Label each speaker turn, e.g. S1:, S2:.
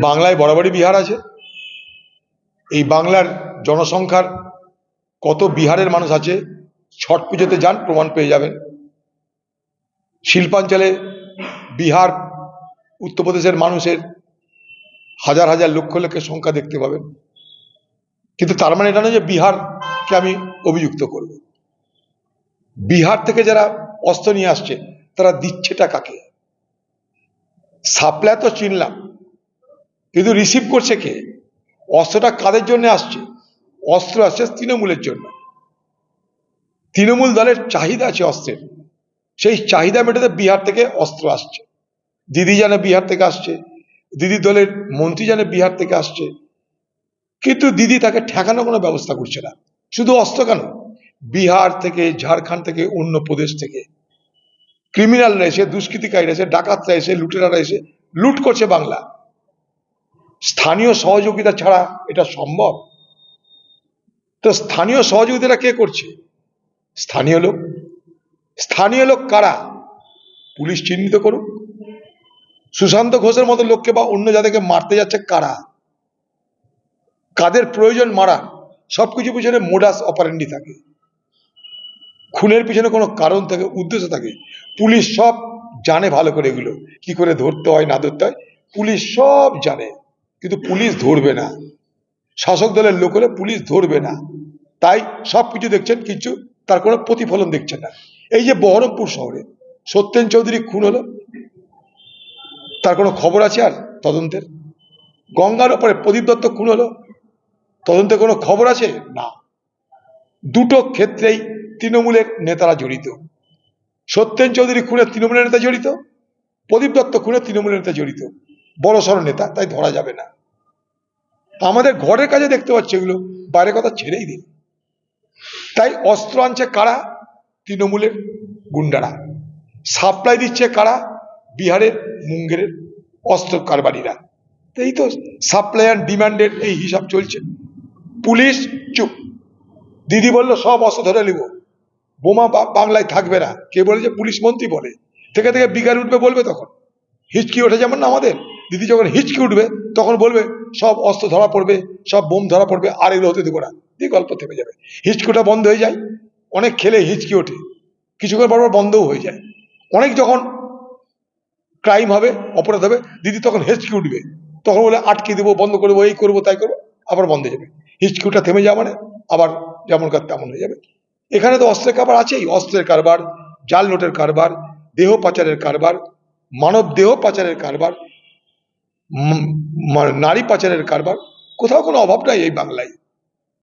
S1: বাংলায় বরাবরই বিহার আছে। এই বাংলার জনসংখ্যার কত বিহারের মানুষ আছে, ছট পুজোতে যান, প্রমাণ পেয়ে যাবেন। শিল্পাঞ্চলে বিহার, উত্তরপ্রদেশের মানুষের হাজার হাজার লক্ষ লক্ষের সংখ্যা দেখতে পাবেন। কিন্তু তার মানে এটা নয় যে বিহারকে আমি অভিযুক্ত করব। বিহার থেকে যারা অস্ত্র নিয়ে আসছে, তারা দিচ্ছেটা কাকে? সাপ্লাই তো চিনলাম। কিন্তু রিসিভ করছে কে? অস্ত্রটা কাদের জন্য আসছে? অস্ত্র আসছে তৃণমূলের জন্য। তৃণমূল দলের চাহিদা আছে অস্ত্রের। সেই চাহিদা মেটাতে বিহার থেকে অস্ত্র আসছে। দিদি জানে বিহার থেকে আসছে। দিদি দলের মন্ত্রী জানে বিহার থেকে আসছে। কিন্তু দিদি তাকে ঠেকানোর কোনো ব্যবস্থা করছে না। শুধু অস্ত্র কেন? বিহার থেকে, ঝাড়খণ্ড থেকে, অন্য প্রদেশ থেকে। ক্রিমিনালরা এসে, দুষ্কৃতিকারীরা এসে, ডাকাতরা এসে, লুটেরারা এসে লুট করছে বাংলা। স্থানীয় সহযোগিতা ছাড়া এটা সম্ভব। তো স্থানীয় সহযোগিতাটা কে করছে? স্থানীয় লোক। স্থানীয় লোক কারা? পুলিশ চিহ্নিত করুক সুশান্ত ঘোষের মতো লোককে বা অন্য যাদেরকে মারতে যাচ্ছে কারা? কাদের প্রয়োজন মারা? সবকিছু পিছনে মোডাস অপারেন্ডি থাকে। খুনের পিছনে কোনো কারণ থাকে, উদ্দেশ্য থাকে। পুলিশ সব জানে ভালো করে এগুলো। কি করে ধরতে হয়, না ধরতে হয়, পুলিশ সব জানে। কিন্তু পুলিশ ধরবে না। শাসক দলের লোক হলে পুলিশ ধরবে না। তাই সব কিছু দেখছেন, কিছু তার কোনো প্রতিফলন দেখছেন না। এই যে বহরমপুর শহরে সত্যেন চৌধুরী খুন হলো, তার কোনো খবর আছে আর তদন্তের? গঙ্গার ওপরে প্রদীপ দত্ত খুন হলো তদন্তে কোনো খবর আছে? না। দুটো ক্ষেত্রেই তৃণমূলের নেতারা জড়িত। সত্যেন চৌধুরী খুনে তৃণমূলের নেতা জড়িত, প্রদীপ দত্ত খুনে তৃণমূলের নেতা জড়িত। বড় সড় নেতা, তাই ধরা যাবে না। আমাদের ঘরের কাজে দেখতে পাচ্ছি এগুলো, বাইরের কথা ছেড়েই দিন। তাই অস্ত্র আনছে কারা? তৃণমূলের গুন্ডারা। সাপ্লাই দিচ্ছে কারা? বিহারের মুঙ্গেরের অস্ত্র কারবারিরা। এই তো সাপ্লাই অ্যান্ড ডিমান্ডের এই হিসাব চলছে। পুলিশ চুপ। দিদি বলল, সব অস্ত্র ধরে নিব। বোমা বাংলায় থাকবে না। কে বলে যে পুলিশ মন্ত্রী বলে। থেকে থেকে বিঘার উঠবে বলবে তখন। হিচকি ওঠে যেমন না আমাদের। দিদি যখন হিচকি উঠবে, তখন বলবে, সব অস্ত্র ধরা পড়বে, সব বোম ধরা পড়বে, আর এগুলো হতে দেবো না। দিয়ে গল্প থেমে যাবে। হিচকিটা বন্ধ হয়ে যায়, অনেক খেলে হিচকি ওঠে। কিছুক্ষণ পর বন্ধও হয়ে যায়। অনেক যখন ক্রাইম হবে, অপরাধ হবে, দিদি তখন হেঁচকি উঠবে। তখন বলে, আটকে দেবো, বন্ধ করব এই করব, তাই করব, আবার বন্ধ হয়ে যাবে। হিচকিটা থেমে যাওয়া মানে আবার যেমন কার তেমন হয়ে যাবে। এখানে তো অস্ত্রের কারবার আছেই। অস্ত্রের কারবার, জাল নোটের কারবার, দেহ পাচারের কারবার, মানব দেহ পাচারের কারবার নারী পাচারের কারবার কোথাও কোনো অভাব নাই এই বাংলায়।